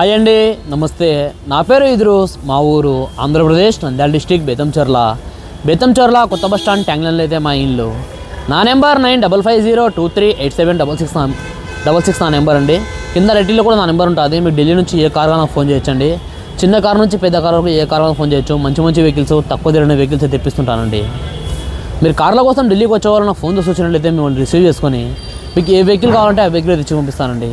Hi అండి నమస్తే. నా పేరు ఇద్రూస్ మా ఊరు ఆంధ్రప్రదేశ్ నంద్యాల డిస్టిక్ బేతంచర్ల. బేతంచర్ల కొత్త బస్ స్టాండ్ ట్యాంగ్లైన్లో అయితే మా ఇల్లు. నా number nine double five zero two three eight seven double six double six నా నెంబర్ అండి. కింద రెడ్డిలో కూడా నా నెంబర్ ఉంటుంది. మీకు ఢిల్లీ నుంచి ఏ కార్ నాకు ఫోన్ చేయొచ్చండి. చిన్న కార్ నుంచి పెద్ద కార్ వరకు ఏ కార్ ఫోన్ చేయొచ్చు. మంచి మంచి వెహికల్స్ తక్కువ తిరిగిన వెహికల్స్ తెప్పిస్తుంటానండి. మీరు కార్ల కోసం ఢిల్లీకి వచ్చేవారు నాకు ఫోన్ చేసి వచ్చినట్లయితే మిమ్మల్ని రిసీవ్ చేసుకొని మీకు ఏ వెహికల్ కావాలంటే ఆ వెహికల్ తెచ్చి పంపిస్తానండి.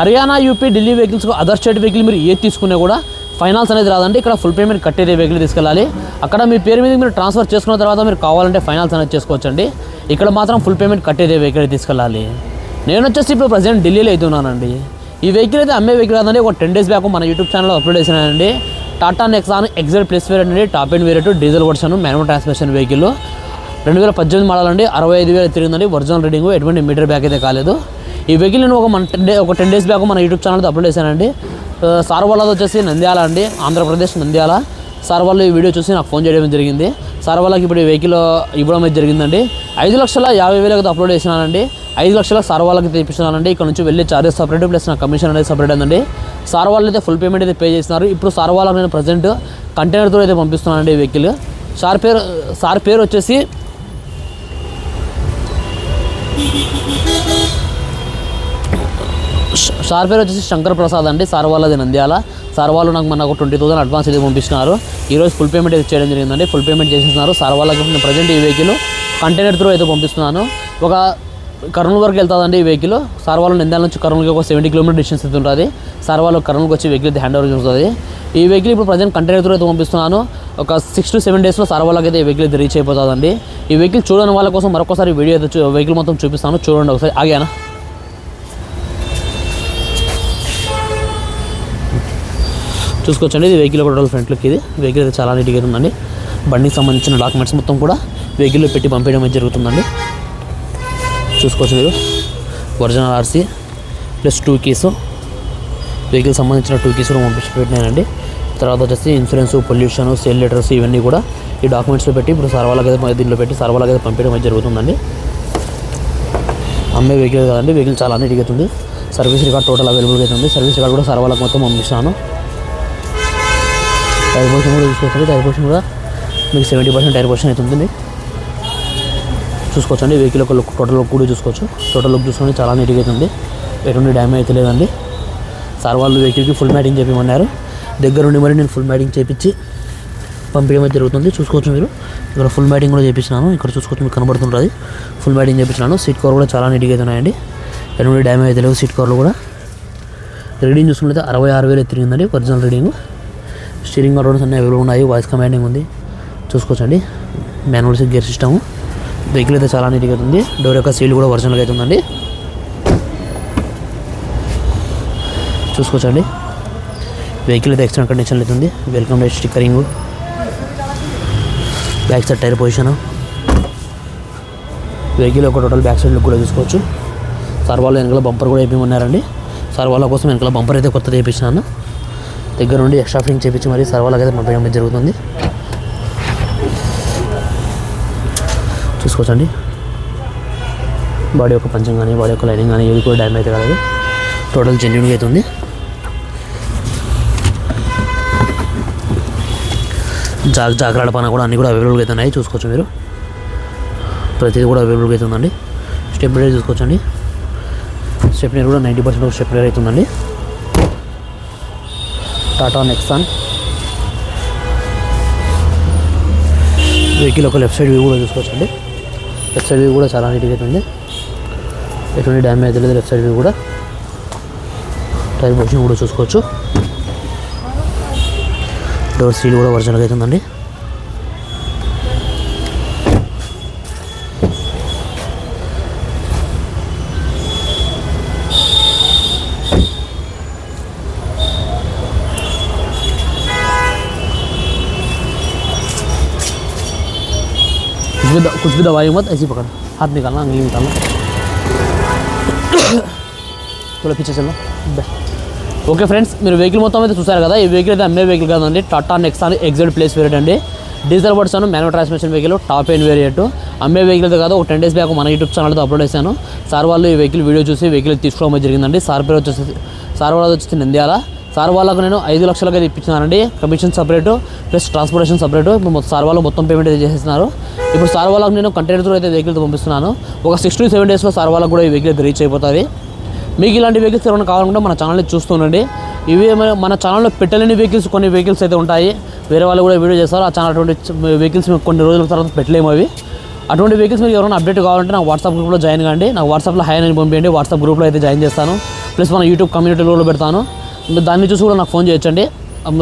Haryana UP Delhi vehicles other state vehicle మీరు ఏది తీసుకున్నా కూడా ఫైనాన్స్ అనేది రాదండి. ఇక్కడ ఫుల్ పేమెంట్ కట్టేదే వెహికల్ తీసుకెళ్ళాలి. అక్కడ మీ పేరు మీద మీరు ట్రాన్స్ఫర్ చేసుకున్న తర్వాత మీరు కావాలంటే ఫైనాన్స్ అనేది చేసుకోవచ్చండి. ఇక్కడ మాత్రం ఫుల్ పేమెంట్ కట్టేదే వెహికల్ తీసుకెళ్ళాలి. నేను వచ్చేసి ఇప్పుడు ప్రజెంట్ ఢిల్లీలో అయితే ఉన్నానండి. ఈ వెహికల్ అయితే అమ్మే వెహికల్ కాదండి. ఒక టెన్ డేస్ బ్యాక్ మన యూట్యూబ్ ఛానల్లో upload చేసినానండి. Tata Nexon XZ plus variant అండి. Top end variant diesel version manual transmission vehicle రెండు వేల పద్దెనిమిది మోడల్ అండి. అరవై ఐదు వేలు తిరిగిందండి. ఒరిజినల్ రీడింగ్ ఎటువంటి మీటర్ బ్యాక్ అయితే కాలేదు. ఈ వెహికల్ నేను ఒక మన టెన్ డే ఒక టెన్ డేస్ బ్యాక్ మన యూట్యూబ్ ఛానల్ అప్లోడ్ చేశానండి. సార్ వాళ్ళది వచ్చేసి నంద్యాల అండి ఆంధ్రప్రదేశ్ నంద్యాల. సార్ వాళ్ళు ఈ వీడియో చూసి నాకు ఫోన్ చేయడం జరిగింది. సార్ వాళ్ళకి ఇప్పుడు ఈ వెహికల్ ఇవ్వడం అయితే జరిగిందండి. ఐదు లక్షల యాభై వేలకు అప్లోడ్ చేసినానండి. ఐదు లక్షల సార్ వాళ్ళకి తెప్పిస్తున్నానండి ఇక్కడ నుంచి వెళ్ళే చార్జెస్ సపరేట్ ప్లస్ నా కమిషన్ అనేది సపరేట్ అండి సార్ వాళ్ళు అయితే ఫుల్ పేమెంట్ అయితే పే చేస్తున్నారు. ఇప్పుడు సార్ వాళ్ళకి నేను ప్రజెంట్ కంటైనర్తో అయితే పంపిస్తున్నానండి ఈ వెహికల్. సార్ పేరు సార్ పేరు వచ్చేసి సార్ పేరు వచ్చేసి శంకర్ ప్రసాద్ అండి. సార్ వాళ్ళది నంద్యాల. సార్ వాళ్ళు నాకు మన ఒక ట్వంటీ థౌసండ్ అడ్వాన్స్ అయితే పంపిస్తున్నారు ఈరోజు ఫుల్ పేమెంట్ అయితే చేయడం జరిగిందండి. ఫుల్ పేమెంట్ చేసేస్తున్నారు సార్ వాళ్ళకి నేను ప్రజెంట్ ఈ వెహికల్ కంటైనర్ త్రూ అయితే పంపిస్తున్నాను. ఒక కర్నూలు వరకు వెళ్తుందండి ఈ వెహికల్ సార్ వాళ్ళు నంద్యాల నుంచి కర్నూలుకి ఒక సెవెంటీ కిలోమీటర్ డిస్టెన్స్ అయితే ఉంటుంది. సార్ వాళ్ళు కర్నూలుకి వచ్చి వెహికల్ అయితే హ్యాండ్ ఓవర్ చేస్తుంది ఈ వెహికల్ ఇప్పుడు ప్రజెంట్ కంటైనర్ త్రూ అయితే పంపిస్తున్నాను. ఒక సిక్స్ టు సెవెన్ డేస్లో సార్ వాళ్ళకి అయితే ఈ వెహికల్ అయితే రీచ్ అయిపోతుందండి. ఈ వెహికల్ చూడని వాళ్ళ కోసం మరొకసారి వీడియో అయితే చూ- వెహికల్ మొత్తం చూపిస్తాను. చూడండి ఒకసారి. ఆగానా? చూసుకోవచ్చండి. ఇది వెహికల్ కూడా టోటల్ ఫ్రంట్ లుక్ ఇది. వెహికల్ అయితే చాలా నీట్గా ఉందండి. బండికి సంబంధించిన డాక్యుమెంట్స్ మొత్తం కూడా వెహికల్లో పెట్టి పంపించడం జరుగుతుందండి. చూసుకోవచ్చు మీరు. Original RC plus two keys vehicle సంబంధించిన టూ కీస్ కూడా పంపించి పెట్టినానండి తర్వాత వచ్చేసి ఇన్సూరెన్స్ పొల్యూషన్ సేల్ లెటర్స్ ఇవన్నీ కూడా ఈ డాక్యుమెంట్స్లో పెట్టి ఇప్పుడు సార్ వాళ్ళకి దీంట్లో పెట్టి సార్ అయితే పంపించడం జరుగుతుందండి. అమ్మే వెహికల్ కదండి. వెహికల్ చాలా నీట్గా అవుతుంది సర్వీస్ రికార్డ్ టోటల్ అవైలబుల్గా అవుతుంది ఉంది. సర్వీస్ రికార్డ్ కూడా సర్వాలకు మొత్తం పంపిస్తాను. టైర్ పోర్షన్ కూడా చూసుకోవచ్చండి టైర్ పోర్షన్ కూడా మీకు సెవెంటీ పర్సెంట్ టైర్ పోర్షన్ అయితే ఉంటుంది. చూసుకోవచ్చండి. వెహికల్ ఒక లుక్ టోటల్ లుక్ కూడా చూసుకోవచ్చు. టోటల్ లుక్ చూసుకొని చాలా నీట్గా అయితే ఉంది. ఎటువంటి డ్యామేజ్ అయితే లేదండి. సార్ వాళ్ళు వెహికల్కి ఫుల్ మ్యాటింగ్ చేపించమన్నారు దగ్గరుండి మరి నేను ఫుల్ మ్యాటింగ్ చేపించి పంపించడం అయితే జరుగుతుంది. చూసుకోవచ్చు మీరు. ఇక్కడ ఫుల్ మ్యాటింగ్ కూడా చేపించినాను ఇక్కడ చూసుకోవచ్చు మీకు కనబడుతుంటుంది. ఫుల్ మ్యాటింగ్ చేపించినాను సీట్ కవర్ కూడా చాలా నీట్గా అయితే ఉన్నాయండి. ఎటువంటి డ్యామేజ్ అయితే లేవు. సీట్ కవర్లు కూడా. రీడింగ్ చూసుకుంటే అరవై ఆరు వేలు తిరిగిందండి ఒరిజినల్ రీడింగ్ స్టీరింగ్ కంట్రోల్స్ అన్నీ అవైలబుల్ ఉన్నాయి వాయిస్ కమాండింగ్ ఉంది. చూసుకోవచ్చండి. మాన్యువల్ గేర్ సిస్టమ్ వెహికల్ అయితే చాలా నీట్గా అవుతుంది ఉంది. డోర్ యొక్క సీల్ కూడా ఒరిజినల్గా అయితే ఉందండి. చూసుకోవచ్చండి. వెహికల్ అయితే ఎక్స్టర్నల్ కండిషన్ అవుతుంది welcome date stickering back side tyre position vehicle ఒక టోటల్ బ్యాక్ సైడ్ లుక్ కూడా చూసుకోవచ్చు. సార్ వాళ్ళు వెనకాల బంపర్ కూడా వేయమన్నారండి సార్ వాళ్ళ కోసం వెనకాల బంపర్ అయితే కొత్తది వేయించినాను దగ్గర నుండి ఎక్స్ట్రా ఫింగ్ చేపించి మరి సార్ అయితే పంపించడం జరుగుతుంది. చూసుకోవచ్చండి. బాడీ యొక్క పంచం కానీ బాడీ యొక్క లైనింగ్ కానీ ఏది కూడా డ్యామేజ్ అయితే కాలేదు. టోటల్ జెన్యున్గా అయితే ఉంది. జాగ్ జాగ్రత్త పన కూడా అన్నీ కూడా అవైలబుల్గా అయితే ఉన్నాయి. చూసుకోవచ్చు మీరు. ప్రతిదీ కూడా అవైలబుల్గా అయితే ఉందండి. స్టెప్ చూసుకోవచ్చండి. స్టెప్ కూడా నైంటీ పర్సెంట్ స్టెప్ అవుతుందండి టాటా నెక్సాన్ వెహికల్ ఒక లెఫ్ట్ సైడ్ వ్యూ కూడా చూసుకోవచ్చండి. లెఫ్ట్ సైడ్ వ్యూ కూడా చాలా నీట్గా ఉంది. ఎటువంటి డ్యామేజ్ లేదు లెఫ్ట్ సైడ్ వ్యూ కూడా. టైర్ పొజిషన్ కూడా చూసుకోవచ్చు. డోర్ సీల్ కూడా ఒరిజినల్గా అవుతుందండి कुछ भी कुछ भी दवाई मत ऐसी पकड़ हाथ निकालना अंगली निकालना थोड़ा पीछे चलो बे- ఓకే ఫ్రెండ్స్ మీరు వెహికల్ మొత్తం అయితే చూసారు కదా ఈ వెహికల్ అయితే అమ్మే వెహికల్ కదండి Tata Nexon Exide place variant అండి diesel words manual transmission vehicle top end variant అమ్మే వెహికల్ అయితే కాదు ఒక టెన్ డేస్ బ్యాక్ మన యూట్యూబ్ ఛానల్తో అప్లోడ్ చేశాను సార్ వాళ్ళు ఈ వెహికల్ వీడియో చూసి వెహికల్ తీసుకోవడం జరిగిందండి సార్ పేరు వచ్చేసి సార్ వాళ్ళది వచ్చేసి నంద్యాల సార్ వాళ్ళకు నేను ఐదు లక్షలకి అయితే ఇప్పించానండి commission separate plus transportation separate ఇప్పుడు సార్ వాళ్ళు మొత్తం పేమెంట్ అయితే చేసేస్తున్నారు. ఇప్పుడు సార్ వాళ్ళకు నేను కంటైనర్తో అయితే వెహికల్ పంపిస్తున్నాను. ఒక సిక్స్ టు సెవెన్ డేస్లో సార్ వాళ్ళకు కూడా ఈ వెహికల్ అయితే రీచ్ అయిపోతుంది. మీకు ఇలాంటి వెహికల్స్ ఏమైనా కావాలనుకుంటే మన ఛానల్ని చూస్తుండండి ఇవి మన- మన ఛానల్లో పెట్టలేని వెహికల్స్ కొన్ని వెహికల్స్ అయితే ఉంటాయి. వేరే వాళ్ళు కూడా వీడియో చేస్తారు. ఆ ఛానల్ అటువంటి వెహికల్స్ మీకు కొన్ని రోజుల తర్వాత పెట్టలేము అవి. అటువంటి వెహికల్స్ మీకు ఎవరైనా అప్డేట్ కావాలంటే నాకు వాట్సాప్ గ్రూప్లో జాయిన్ కాండి. నాకు వాట్సాప్లో హై అని పంపించండి వాట్సాప్ గ్రూప్లో అయితే జాయిన్ చేస్తాను. ప్లస్ మన యూట్యూబ్ కమ్యూనిటీలో పెడతాను. మీరు దాన్ని చూసి కూడా నాకు ఫోన్ చేయొచ్చండి.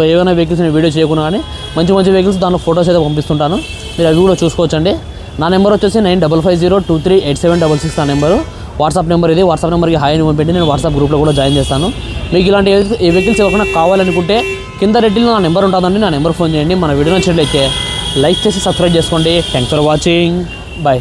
ఏమైనా వెహికల్స్ నేను వీడియో చేయకుండా కానీ మంచి మంచి వెహికల్స్ దాంట్లో ఫొటోస్ అయితే పంపిస్తుంటాను. మీరు అవి కూడా చూసుకోవచ్చండి. నా నెంబర్ వచ్చేసి nine double five zero two three eight seven double six నా నెంబరు వాట్సాప్ నెంబర్ ఇది. వాట్సాప్ నెంబర్కి హాయ్ అని పెట్టి నేను వాట్సాప్ గ్రూప్లో కూడా జాయిన్ చేస్తాను. మీకు ఇలాంటి ఏ- ఏ వెహికల్స్ ఎవరైనా కావాలనుకుంటే కింద రెడ్డిలో నా నెంబర్ ఉంటుందండి. నా నెంబర్ ఫోన్ చేయండి. మన వీడియో నచ్చినట్లయితే లైక్ చేసి సబ్స్క్రైబ్ చేసుకోండి. Thanks for watching bye